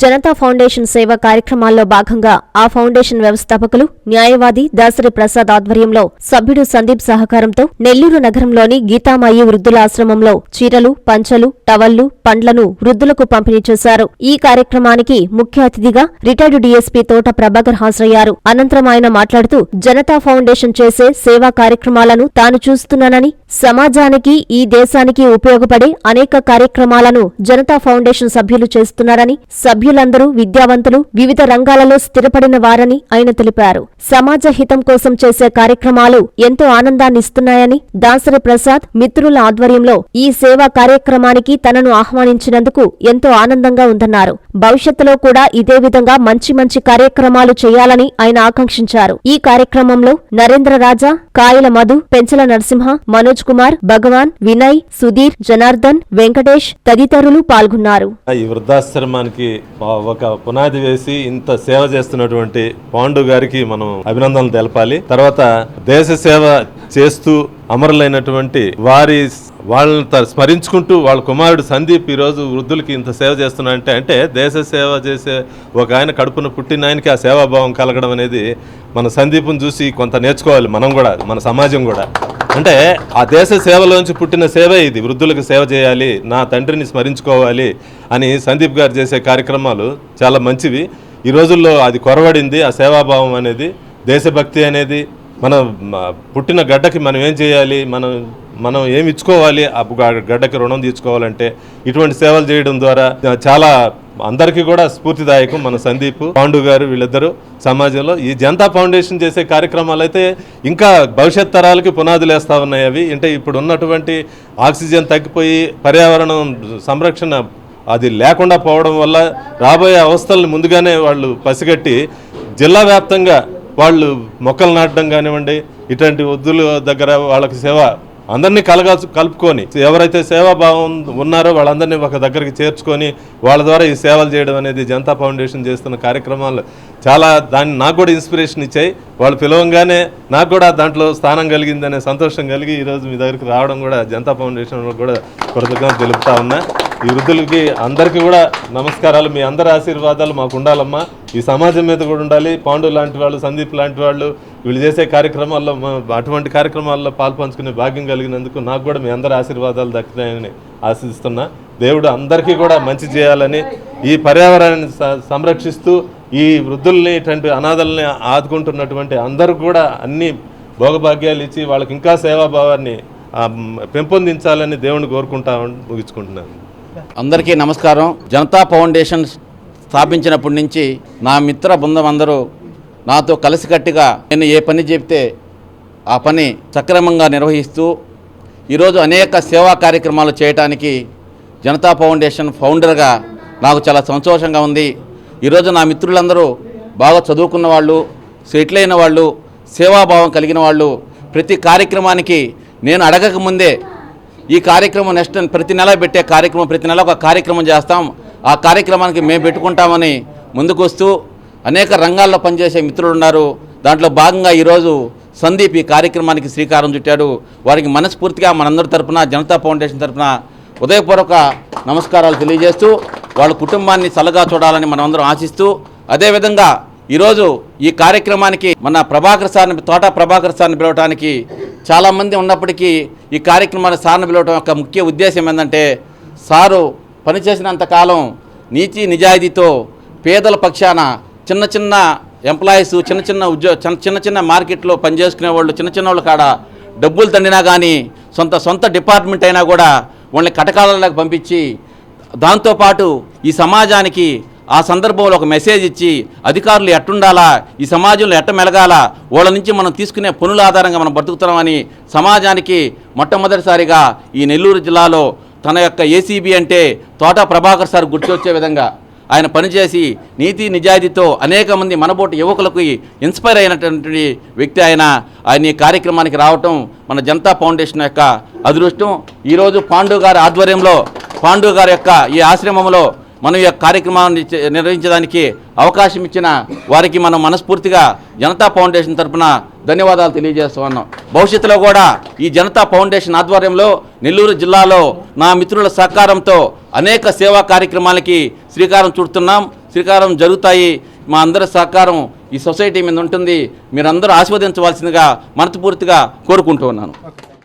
Janata foundation సేవ కార్యక్రమాల్లో భాగంగా ఆ ఫౌండేషన్ వ్యవస్థాపకులు న్యాయవాది దాసరి ప్రసాద్ ఆధ్వర్యంలో సభ్యుడు సందీప్ సహకారంతో నెల్లూరు నగరంలోని గీతామాయి వృద్ధుల ఆశ్రమంలో చీరలు పంచలు టవళ్ళు పండ్లను వృద్ధులకు పంపిణీ చేశారు. ఈ కార్యక్రమానికి ముఖ్య అతిథిగా రిటైర్డ్ డీఎస్పీ తోట ప్రభాకర్ హాజరయ్యారు. అనంతరం ఆయన మాట్లాడుతూ జనతా ఫౌండేషన్ చేసే సేవా కార్యక్రమాలను తాను చూస్తున్నానని సమాజానికి ఈ దేశానికి ఉపయోగపడే అనేక కార్యక్రమాలను జనతా ఫౌండేషన్ సభ్యులు చేస్తున్నారని సభ్యులందరూ విద్యావంతులు వివిధ రంగాలలో స్థిరపడిన వారని ఆయన తెలిపారు. సమాజ హితం కోసం చేసే కార్యక్రమాలు ఎంతో ఆనందాన్నిస్తున్నాయని దాసరి ప్రసాద్ మిత్రుల ఆధ్వర్యంలో ఈ సేవా కార్యక్రమానికి తనను ఆహ్వానించినందుకు ఎంతో ఆనందంగా ఉందన్నారు. భవిష్యత్తులో కూడా ఇదే విధంగా మంచి మంచి కార్యక్రమాలు చేయాలని ఆయన ఆకాంక్షించారు. ఈ కార్యక్రమంలో నరేంద్ర రాజా కాయల మధు పెంచల నరసింహ మనోజ్ కుమార్ భగవాన్ వినయ్ సుధీర్ జనార్దన్ వెంకటేష్ తదితరులు పాల్గొన్నారు. ఈ వృద్ధాశ్రమానికి ఒక పునాది వేసి ఇంత సేవ చేస్తున్నటువంటి పాండు గారికి మనం అభినందనలు తెలపాలి. తర్వాత దేశ సేవ చేస్తూ అమరులైనటువంటి వారి వాళ్ళని స్మరించుకుంటూ వాళ్ళ కుమారుడు సందీప్ ఈరోజు వృద్ధులకి ఇంత సేవ చేస్తున్నాడంటే అంటే దేశ సేవ చేసే ఒక ఆయన కడుపున పుట్టిన ఆయనకి ఆ సేవాభావం కలగడం అనేది మన సందీప్ని చూసి కొంత నేర్చుకోవాలి మనం కూడా మన సమాజం కూడా. అంటే ఆ దేశ సేవలోంచి పుట్టిన సేవే ఇది. వృద్ధులకు సేవ చేయాలి నా తండ్రిని స్మరించుకోవాలి అని సందీప్ గారు చేసే కార్యక్రమాలు చాలా మంచివి. ఈ రోజుల్లో అది కొరవడింది ఆ సేవాభావం అనేది దేశభక్తి అనేది మన పుట్టిన గడ్డకి మనం ఏం చేయాలి మనం మనం ఏమి ఇచ్చుకోవాలి? ఆ గడ్డకి రుణం తీర్చుకోవాలంటే ఇటువంటి సేవలు చేయడం ద్వారా చాలా అందరికీ కూడా స్ఫూర్తిదాయకం మన సందీప్ పాండు గారు వీళ్ళిద్దరూ సమాజంలో. ఈ జనతా ఫౌండేషన్ చేసే కార్యక్రమాలు అయితే ఇంకా భవిష్యత్ తరాలకి పునాదులు వేస్తూ ఉన్నాయి అవి. అంటే ఇప్పుడు ఉన్నటువంటి ఆక్సిజన్ తగ్గిపోయి పర్యావరణం సంరక్షణ అది లేకుండా పోవడం వల్ల రాబోయే అవస్థల్ని ముందుగానే వాళ్ళు పసిగట్టి జిల్లా వ్యాప్తంగా వాళ్ళు మొక్కలు నాటడం కానివ్వండి ఇటువంటి వద్దుల దగ్గర వాళ్ళకి సేవ అందరినీ కలగా కలుపుకొని ఎవరైతే సేవాభావం ఉన్నారో వాళ్ళందరినీ ఒక దగ్గరికి చేర్చుకొని వాళ్ళ ద్వారా ఈ సేవలు చేయడం అనేది జనతా ఫౌండేషన్ చేస్తున్న కార్యక్రమాలు చాలా దాన్ని నాకు కూడా ఇన్స్పిరేషన్ ఇచ్చాయి. వాళ్ళు పిలవంగానే నాకు కూడా దాంట్లో స్థానం కలిగిందనే సంతోషం కలిగి ఈరోజు మీ దగ్గరికి రావడం కూడా జనతా ఫౌండేషన్ కూడా కృతజ్ఞత తెలుపుతా ఉన్నా. ఈ వృద్ధులకి అందరికీ కూడా నమస్కారాలు. మీ అందరి ఆశీర్వాదాలు మాకు ఉండాలమ్మా. ఈ సమాజం మీద కూడా ఉండాలి. పాండు లాంటి వాళ్ళు సందీప్ లాంటి వాళ్ళు వీళ్ళు చేసే కార్యక్రమాల్లో మా- అటువంటి కార్యక్రమాల్లో పాల్పంచుకునే భాగ్యం కలిగినందుకు నాకు కూడా మీ అందరి ఆశీర్వాదాలు దక్కుతాయని ఆశిస్తున్నా. దేవుడు అందరికీ కూడా మంచి చేయాలని ఈ పర్యావరణాన్ని స- సంరక్షిస్తూ ఈ వృద్ధుల్ని ఇటువంటి అనాథల్ని ఆదుకుంటున్నటువంటి అందరూ కూడా అన్ని భోగభాగ్యాలు ఇచ్చి వాళ్ళకి ఇంకా సేవాభావాన్ని పెంపొందించాలని దేవుని కోరుకుంటా ముగించుకుంటున్నాను. అందరికీ నమస్కారం. జనతా ఫౌండేషన్ స్థాపించినప్పటి నుంచి నా మిత్ర బృందం అందరూ నాతో కలిసికట్టుగా నేను ఏ పని చెప్తే ఆ పని సక్రమంగా నిర్వహిస్తూ ఈరోజు అనేక సేవా కార్యక్రమాలు చేయటానికి జనతా ఫౌండేషన్ ఫౌండర్గా నాకు చాలా సంతోషంగా ఉంది. ఈరోజు నా మిత్రులందరూ బాగా చదువుకున్న వాళ్ళు సెటిల్ అయిన వాళ్ళు సేవాభావం కలిగిన వాళ్ళు ప్రతి కార్యక్రమానికి నేను అడగక ముందే ఈ కార్యక్రమం నెక్స్ట్ ప్రతి నెల పెట్టే కార్యక్రమం ప్రతి నెల ఒక కార్యక్రమం చేస్తాం. ఆ కార్యక్రమానికి మేము పెట్టుకుంటామని ముందుకు వస్తూ అనేక రంగాల్లో పనిచేసే మిత్రులు ఉన్నారు. దాంట్లో భాగంగా ఈరోజు సందీప్ ఈ కార్యక్రమానికి శ్రీకారం చుట్టాడు. వారికి మనస్ఫూర్తిగా మనందరి తరపున జనతా ఫౌండేషన్ తరపున ఉదయపూర్వక నమస్కారాలు తెలియజేస్తూ వాళ్ళ కుటుంబాన్ని చల్లగా చూడాలని మనమందరం ఆశిస్తూ అదేవిధంగా ఈరోజు ఈ కార్యక్రమానికి మన ప్రభాకర్ సార్ని తోట ప్రభాకర్ సార్ని పిలవడానికి చాలామంది ఉన్నప్పటికీ ఈ కార్యక్రమాన్ని సార్ని పిలవడం యొక్క ముఖ్య ఉద్దేశం ఏంటంటే సారు పనిచేసినంతకాలం నీతి నిజాయితీతో పేదల పక్షాన చిన్న చిన్న ఎంప్లాయీస్ చిన్న చిన్న ఉద్యోగ చిన్న చిన్న చిన్న మార్కెట్లో పనిచేసుకునే వాళ్ళు చిన్న చిన్న వాళ్ళు కాడ డబ్బులు తండినా కానీ సొంత సొంత డిపార్ట్మెంట్ అయినా కూడా వాళ్ళని కటకాలలోకి పంపించి దాంతోపాటు ఈ సమాజానికి ఆ సందర్భంలో ఒక మెసేజ్ ఇచ్చి అధికారులు ఎట్టుండాలా ఈ సమాజంలో ఎట్ట మెలగాల వాళ్ళ నుంచి మనం తీసుకునే పనుల ఆధారంగా మనం బతుకుతున్నామని సమాజానికి మొట్టమొదటిసారిగా ఈ నెల్లూరు జిల్లాలో తన యొక్క ఏసీబీ అంటే తోట ప్రభాకర్ సార్ గుర్తొచ్చే విధంగా ఆయన పనిచేసి నీతి నిజాయితీతో అనేక మంది మనబోటి యువకులకు ఇన్స్పైర్ అయినటువంటి వ్యక్తి ఆయన. ఆయన ఈ కార్యక్రమానికి రావటం మన జనతా ఫౌండేషన్ యొక్క అదృష్టం. ఈరోజు పాండు గారి ఆధ్వర్యంలో పాండు గారి యొక్క ఈ ఆశ్రమంలో మనం ఈ యొక్క కార్యక్రమాన్ని నిర్వహించడానికి అవకాశం ఇచ్చిన వారికి మనం మనస్ఫూర్తిగా జనతా ఫౌండేషన్ తరపున ధన్యవాదాలు తెలియజేస్తున్నాం. భవిష్యత్తులో కూడా ఈ జనతా ఫౌండేషన్ ఆధ్వర్యంలో నెల్లూరు జిల్లాలో నా మిత్రుల సహకారంతో అనేక సేవా కార్యక్రమాలకి శ్రీకారం చుడుతున్నాం. శ్రీకారం జరుగుతాయి. మా అందరి సహకారం ఈ సొసైటీ మీద ఉంటుంది. మీరందరూ ఆస్వాదించవలసిందిగా మనస్ఫూర్తిగా కోరుకుంటూ ఉన్నాను.